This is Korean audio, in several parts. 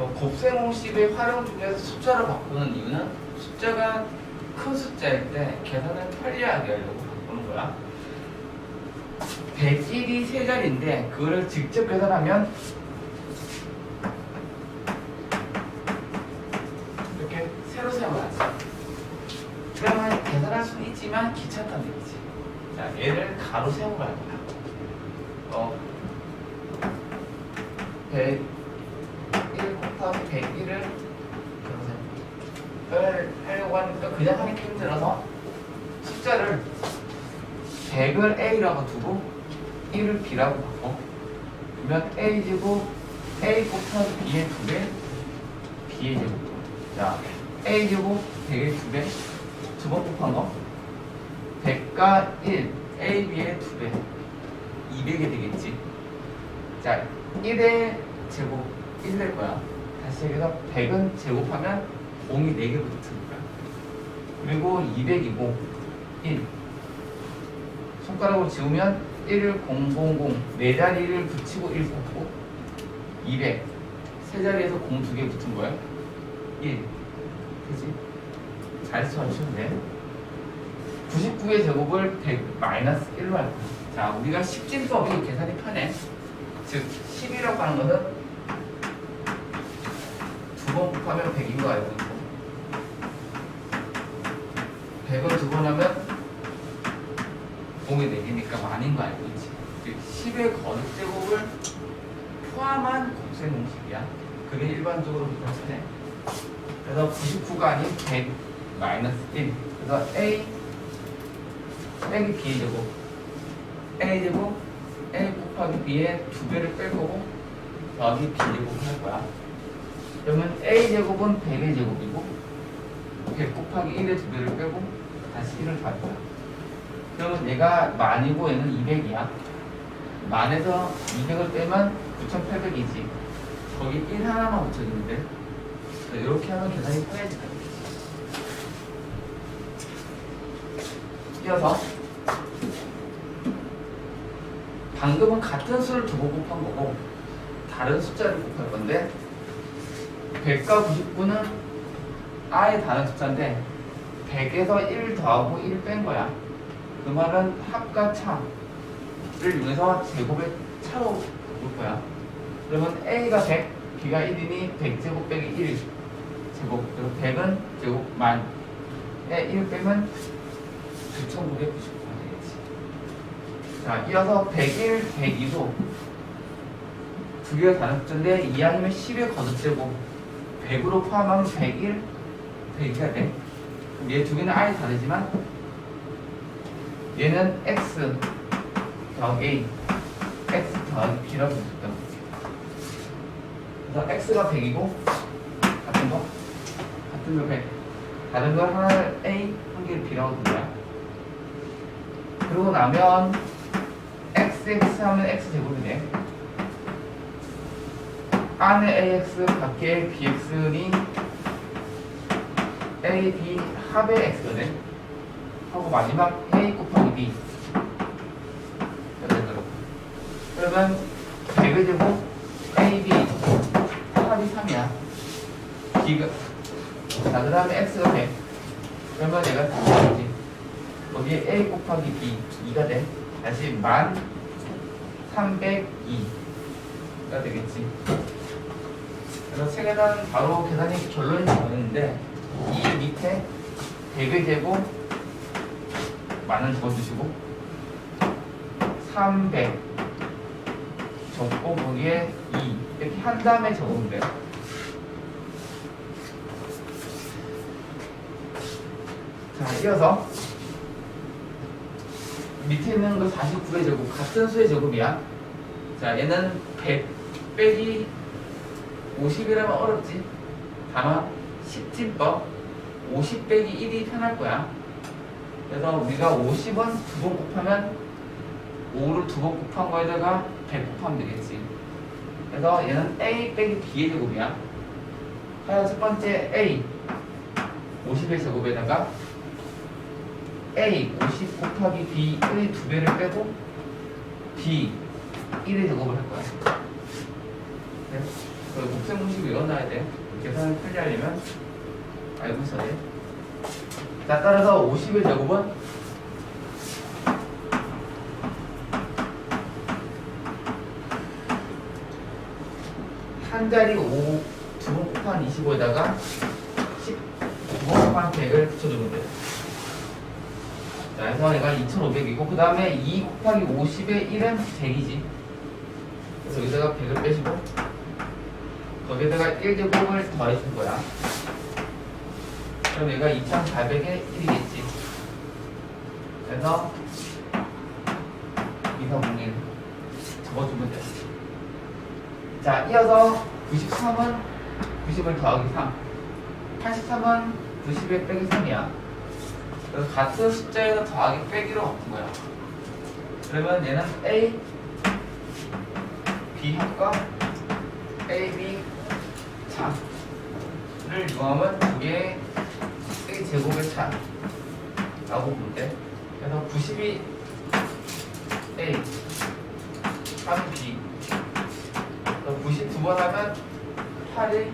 저 곱셈공식의 활용 중에서 숫자로 바꾸는 이유는 숫자가 큰 숫자일 때 계산을 편리하게 하려고 바꾸는 거야. 101이 세 자리인데 그거를 직접 계산하면 이렇게 세로 세워야지. 그러면 계산할 수는 있지만 귀찮다는 얘기지. 자, 얘를 가로 갈 거야. 어, 100, 1 곱하기 101을 을 하려고 하니까 그냥 하니까 힘들어서 숫자를 100을 A라고 두고 1을 B라고 바꿔. 그러면 A제곱 A 곱하기 B의 2배 B의 제곱. 자 A제곱 100의 2배 두 번 곱한 거 100과 1 A, B의 2배. 200이 되겠지? 자 1의 제곱 1될 거야. 다시 여기서 100은 제곱하면 공이 4개 붙으니까 그리고 200이고 1 손가락으로 지우면 1, 0, 0, 0, 네 자리를 붙이고 1 붙고 200, 세 자리에서 0 두 개 붙은 거야 1 그지? 잘 써주시면 돼. 99의 제곱을 100 마이너스 1로 할 거야. 자 우리가 십진법이 계산이 편해. 즉 10이라고 하는 것은 두 번 곱하면 100인 거 알고 있고 100을 두 번 하면 공이 4개니까 만인 거 알고 있지? 즉 10의 거듭제곱을 포함한 곱셈 공식이야. 그게 일반적으로 비슷해 그래서 99가 아닌 100 마이너스 1 그래서 A 빼기 B의 제곱. A 제곱 A 곱하기 B의 두 배를 뺄 거고 더하기 B 제곱을 할 거야. 그러면 A 제곱은 100의 제곱이고 100 곱하기 1의 두 배를 빼고 다시 1을 갈 거야. 그러면 얘가 만이고 얘는 200이야. 만에서 200을 빼면 9,800이지. 거기 1 하나만 붙여주면 돼. 이렇게 하면 계산이 편해지다. 이어서 방금은 같은 수를 두번 곱한 거고 다른 숫자를 곱할 건데 100과 99는 아예 다른 숫자인데 100에서 1 더하고 1 뺀 거야. 그 말은 합과 차를 이용해서 제곱의 차로 볼 거야. 그러면 A가 100, B가 1이니 100제곱 빼기 1 제곱. 그리고 100은 제곱 만에 1 빼면 9,999가 되겠지. 자, 이어서 101, 102도 두 다른 숫자인데 2 아니면 10의 거듭제곱 100으로 포함하면 101, 102가 돼. 얘 두 개는 아예 다르지만 얘는 x 더하기 a, x 더하기 b라고 했던 그래서 x가 100이고 같은 거 같은 거 100. 다른 거 하나를 a, 한 개를 b라고 둔 거야. 그러고 나면 x, x 하면 x 제곱이 돼. 안에 ax, 밖에 bx니 a, b 합의 x거든. 하고 마지막 a 곱하기 b. 이렇게 들어. 그러면 100의 제곱 a, b 합이 3이야. b가 자, 그 다음에 x가 100. 그러면 얘가 3이지. 거기에 a 곱하기 b 2가 돼. 다시 만 302가 되겠지. 그래서 세 계단 바로 계산이 결론이 나오는데 이 밑에 100의 제곱 만원 적어주시고 300 적고 거기에 2 이렇게 한 다음에 적으면 돼요. 자 이어서 밑에 있는 거 49의 제곱 같은 수의 제곱이야. 자 얘는 100 빼기 50이라면 어렵지. 다만 10진법 50 빼기 1이 편할 거야. 그래서 우리가 50은 두 번 곱하면 5를 두 번 곱한 거에다가 100 곱하면 되겠지. 그래서 얘는 A 빼기 B의 제곱이야. 그래서 첫 번째 A 50의 제곱에다가 A 50 곱하기 B의 두 배를 빼고 B 1의 제곱을 할 거야. 네? 그 곱셈 공식 외워놔야 돼. 계산을 편리하려면 알고 있어야 돼. 자, 따라서 50의 제곱은 한 자리 5, 두번 곱한 25에다가 10, 두번 곱한 100을 붙여주면 돼. 자, 그래서 얘가 2500이고, 그 다음에 2 곱하기 50의 1은 100이지. 그래서 여기다가 100을 빼시고, 거기에다가 1제곱을 더해줄 거야. 그럼 얘가 2400의 1이겠지. 그래서 2401 적어주면 돼. 자, 이어서 93은 90을 더하기 3. 83은 90에 빼기 3이야. 그래서 같은 숫자에서 더하기 빼기로 바꾼 거야. 그러면 얘는 A, B 합과 A, B, 두 개의 A 제곱의 차라고 돼. 그래서 90이 A, 3이 B. 92번 하면 8이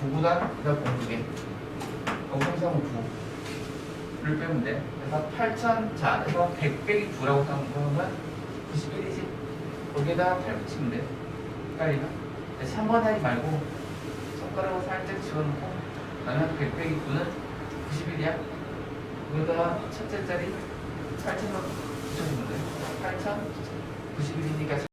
9보다 그다음 공두개 공통상 9를 빼면 돼 그래서 8천 자 그래서 100 빼기 9라고 하면 91이지 거기에다가 8 붙이면 돼 헷갈리나? 3번 하지 말고 손가락으로 살짝 집어넣고 나는 100 빼기 9는 91이야? 거기다가 첫째 자리 8천을 붙여주면 돼 8천? 91이니까 8